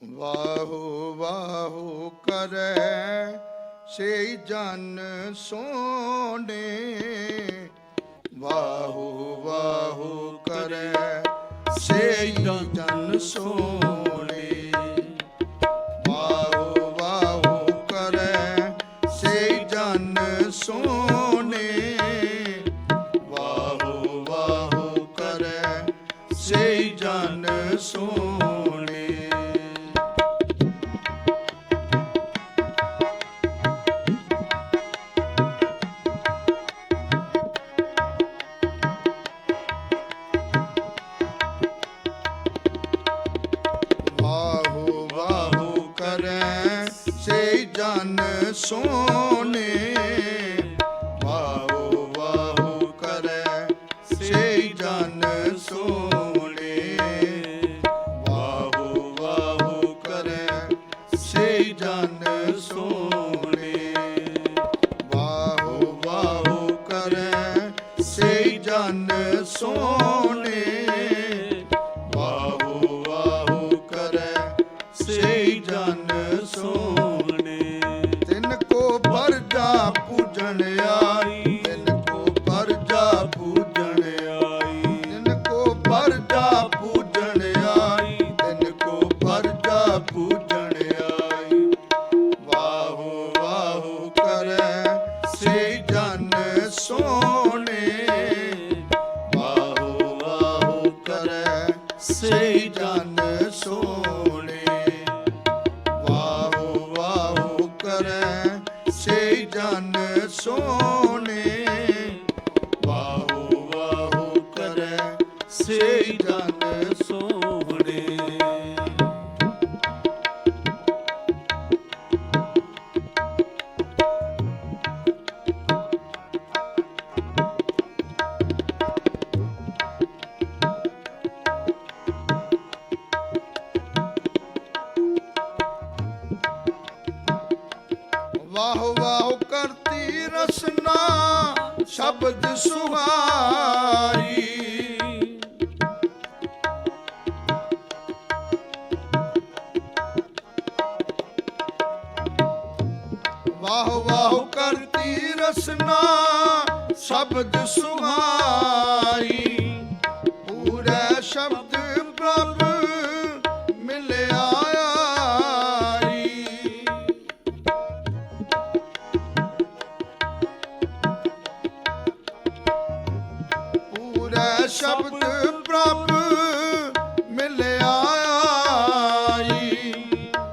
ਵਾਹੋ ਵਾਹੋ ਕਰੈ ਸੇ ਜਨ ਸੋਨੇ ਵਾਹੋ ਵਾਹੋ ਕਰੈ ਸੇ ਜਨ ਸੋਨੇ ਵਾਹੋ ਵਾਹੋ ਕਰੈ ਸੇ ਜਨ ਸੋਨੇ ਵਾਹੋ ਵਾਹੋ ਕਰੈ ਸੇ ਜਨ ਸੋਨੇ ਸੋਨੇ ਵਾਓ ਵਾਓ ਕਰੈ ਸੇ ਜਨ ਸੋਨੇ ਵਾਓ ਵਾਹੋ ਕਰੈ ਸੇ ਜਨ ਸੋਨੇ ਵਾਹੋ ਵਾਹੋ ਕਰੈ ਸੇ ਜਨ ਸੋਨੇ ਪਰਜਾ ਪੂਜਣਿਆ। ਸੋਨੇ ਵਾਹੋ ਵਾਹੋ ਕਰੈ ਸੇ ਜਨ ਸ਼ਬਦ ਸੁਹਾਈ ਵਾਹ ਵਾਹ ਕਰਤੀ ਰਸਨਾ ਸ਼ਬਦ ਸੁਹਾਈ ਪੂਰਾ ਸ਼ਬਦ ਸ਼ਬਦ ਪ੍ਰਭ ਮਿਲਿਆ ਆਈ।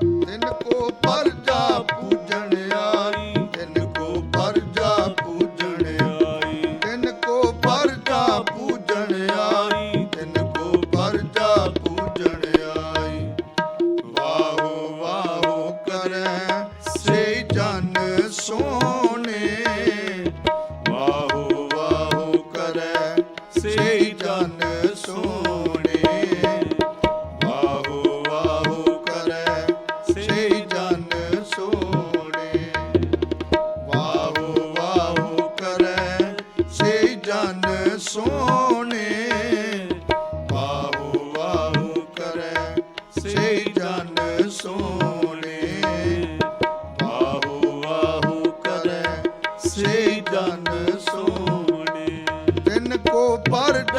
ਤਿਨ ਕੋ ਪਰਜਾ ਪੂਜਣ ਆਈ। ਤਿਨ ਕੋ ਪਰਜਾ ਪੂਜਣ ਆਈ। ਤਿਨ ਕੋ ਪਰਜਾ ਪੂਜਣ ਆਈ। ਤਿਨ ਕੋ ਪਰਜਾ ਪੂਜਣ ਆਈ। ਵਾਹੋ ਵਾਹੋ ਕਰੈ, ਸੇ ਜਨ ਸੋਨੇ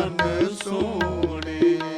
ਗਨ ਸੋਹਣੇ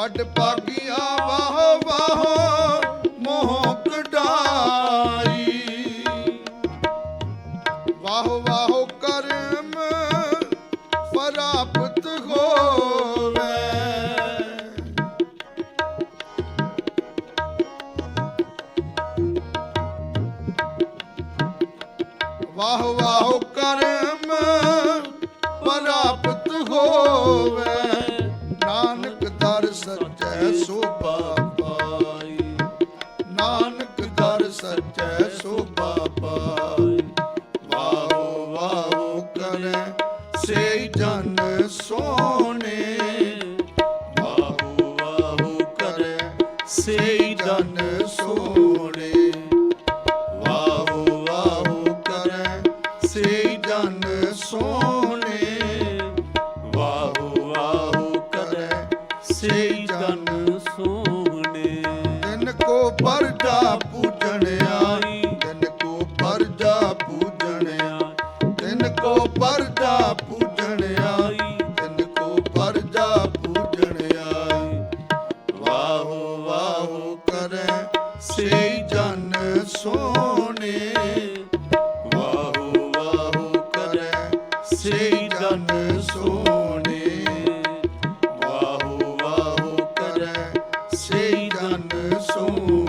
ਵੱਡ ਪਾਗਿਆ ਵਾਹ ਵਾਹ, ਮੋਹ ਕਢਾਈ। ਵਾਹ ਵਾਹ ਕਰਮ ਪ੍ਰਾਪਤ ਹੋਵੇ। ਵਾਹ ਵਾਹ ਕਰਮ ਪ੍ਰਾਪਤ ਹੋਵੇ। ਨਾਨਕ ਦਰ ਸੱਚੈ ਸੋਭਾ ਪਾਈ ਨਾਨਕ ਦਰ ਸੱਚੈ ਸੋਭਾ ਪਾਈ ਵਾਹੋ ਵਾਹੋ ਕਰੇ ਸੇ ਜਨ ਸੋਨੇ ਵਾਹੋ ਵਾਹੋ ਕਰੇ ਸੇ ਜਨ ਸੋਨੇ ਪੂਜਣ ਆਈ ਤਿੰਨ ਕੋ ਪੂਜਣ ਆਈ ਵਾਹੋ ਵਾਹੋ ਕਰੈ ਸੇ ਜਨ ਸੋਨੇ। ਵਾਹੋ ਵਾਹੋ ਕਰੈ ਸੇ ਜਨ ਸੋਨੇ। ਵਾਹੋ ਵਾਹੋ ਕਰੈ ਸੇ ਜਨ ਸੋਨੇ।